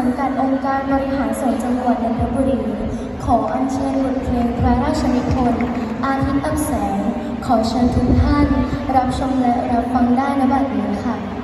ังการบริหารส่วนจังหวัดนนทบุรี ขออัญเชิญบทเพลงพระราชนิพนธ์อาทิตย์อับแสง ขอเชิญทุกท่าน รับชมและรับฟังได้นบัดนี้ค่ะ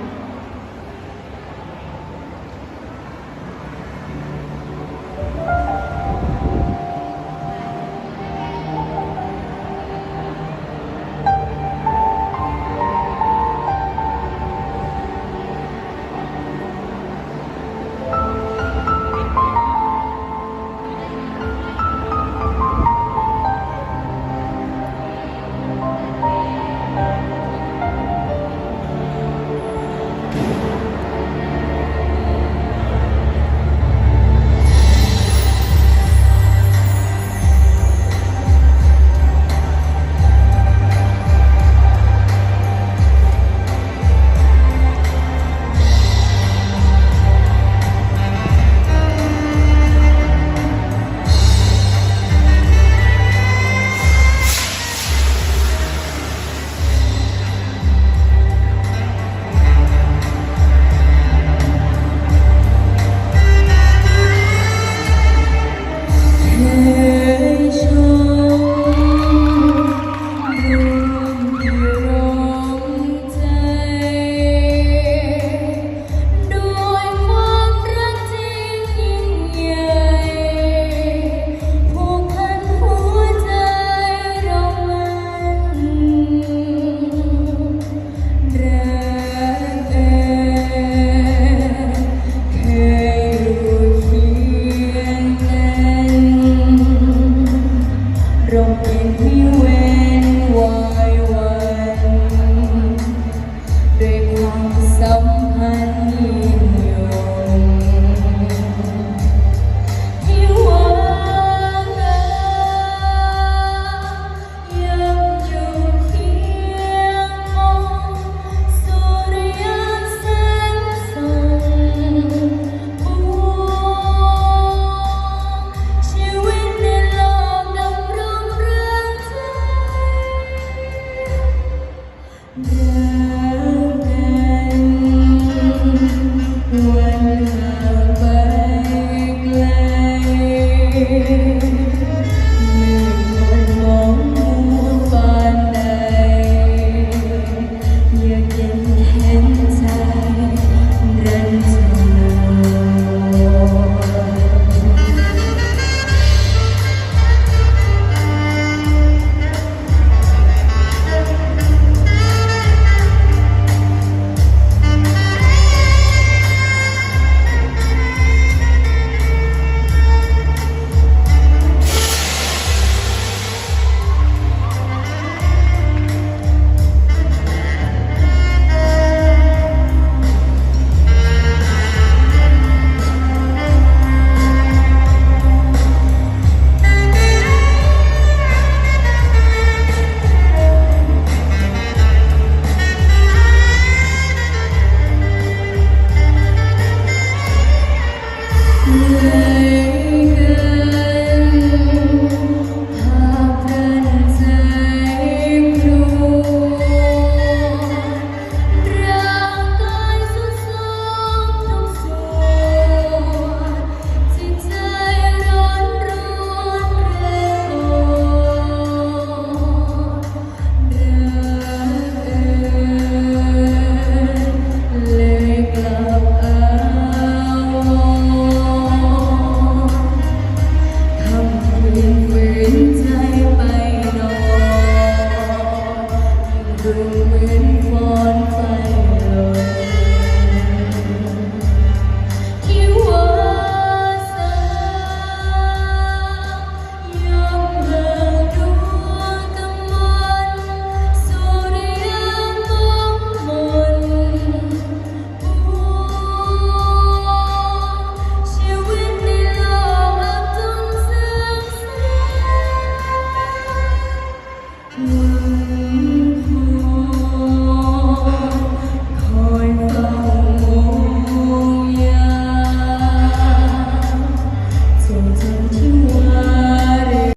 Amen.